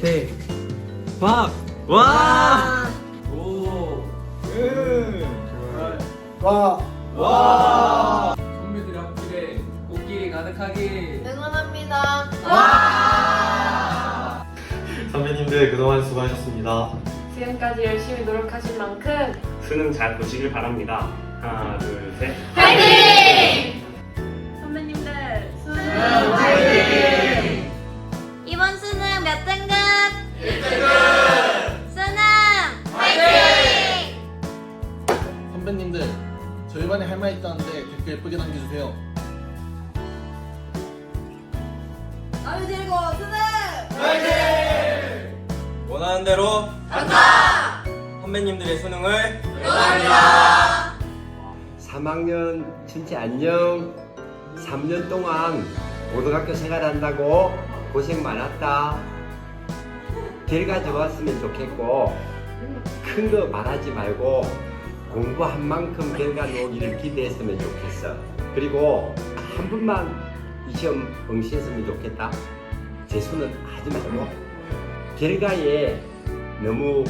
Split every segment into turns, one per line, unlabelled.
대.
박. 와.
오.
와.
와.
선배들의 앞길에 꽃길이 가득하게.
응원합니다.
선배님들 그동안 수고하셨습니다.
지금까지 열심히 노력하신 만큼
수능 잘 보시길 바랍니다. 하나, 둘, 셋.
선배님
선배님들 저희 반에 할 말 있다는데 댓글 예쁘게 남겨주세요.
아유 들고 수능
원하는 대로 간다! 선배님들의 수능을
3학년 진짜 안녕. 3년 동안 고등학교 생활한다고 고생 많았다. 결과 좋았으면 좋겠고 큰 거 말하지 말고 공부한 만큼 결과 나오기를 기대했으면 좋겠어. 그리고 한 번만 이 시험 응시했으면 좋겠다. 재수는 하지 말고 결과에 너무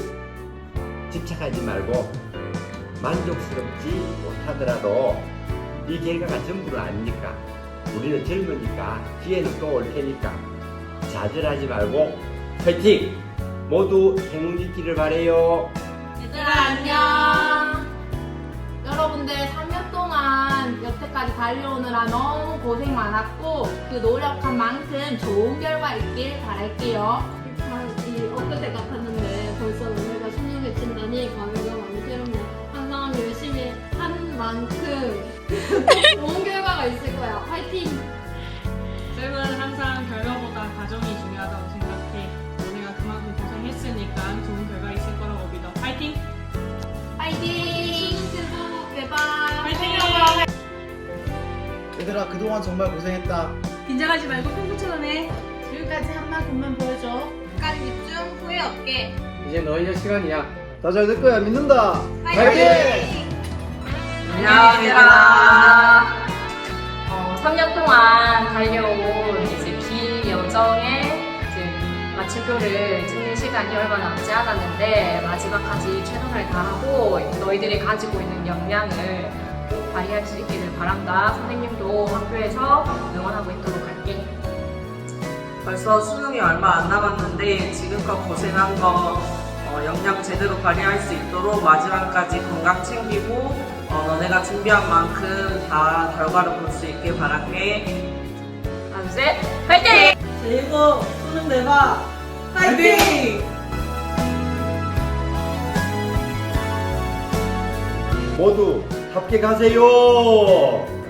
집착하지 말고 만족스럽지 못하더라도 이 결과가 전부는 아니니까 우리는 젊으니까 기회는 또 올 테니까 좌절하지 말고 화이팅! 모두 행운 있기를 바래요.
얘들아 안녕 여러분들 3년 동안 여태까지 달려오느라 너무 고생 많았고 그 노력한 만큼 좋은 결과 있길 바랄게요
이 엊그제 같았는데 벌써 오늘가 수능 외친다니 감회가 많이 새롭네요. 항상 열심히 한 만큼 좋은 결과가 있을 거야. 화이팅!
쌤은 항상 결과보다 과정이 중요하다고 생각해. 우리
얘들아 그동안 정말 고생했다.
긴장하지 말고 평소처럼 해.
지금까지 한 만큼만 보여줘.
끝까지 집중 후회 없게
이제 너희의 시간이야.
다 잘 될 거야 믿는다.
파이팅!
안녕하세요. 어, 3년 동안 달려온 이제 길 여정에 이제 마침표를 찍는 시간이 얼마 남지 않았는데 마지막까지 최선을 다하고 너희들이 가지고 있는 역량을 꼭 발휘할 수 있기를 바란다. 선생님도 학교에서 응원하고 있도록 할게.
벌써 수능이 얼마 안 남았는데 지금껏 고생한 거 어, 역량 제대로 발휘할 수 있도록 마지막까지 건강 챙기고 어, 너네가 준비한 만큼 다 결과를 볼 수 있길 바랄게.
하나, 둘, 셋, 화이팅!
그리고 수능 대박! 파이팅!
모두 합격하세요.